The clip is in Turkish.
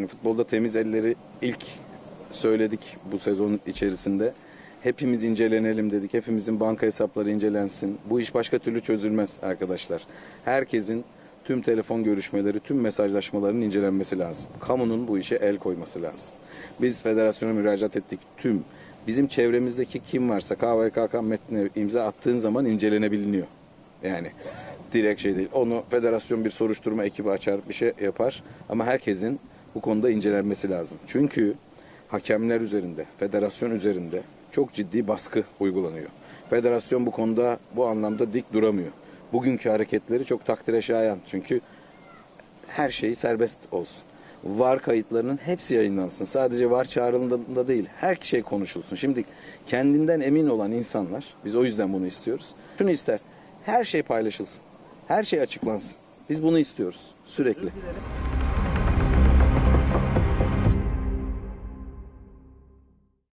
Futbolda temiz elleri ilk söyledik bu sezon içerisinde. Hepimiz incelenelim dedik. Hepimizin banka hesapları incelensin. Bu iş başka türlü çözülmez arkadaşlar. Herkesin tüm telefon görüşmeleri, tüm mesajlaşmaların incelenmesi lazım. Kamunun bu işe el koyması lazım. Biz federasyona müracaat ettik. Tüm bizim çevremizdeki kim varsa KVKK metnine imza attığın zaman incelenebiliniyor. Yani direkt şey değil. Onu federasyon bir soruşturma ekibi açar, bir şey yapar. Ama herkesin bu konuda incelenmesi lazım. Çünkü hakemler üzerinde, federasyon üzerinde çok ciddi baskı uygulanıyor. Federasyon bu konuda bu anlamda dik duramıyor. Bugünkü hareketleri çok takdire şayan. Çünkü her şey serbest olsun. VAR kayıtlarının hepsi yayınlansın. Sadece VAR çağrıldığında değil, her şey konuşulsun. Şimdi kendinden emin olan insanlar, biz o yüzden bunu istiyoruz. Şunu ister, her şey paylaşılsın. Her şey açıklansın. Biz bunu istiyoruz sürekli.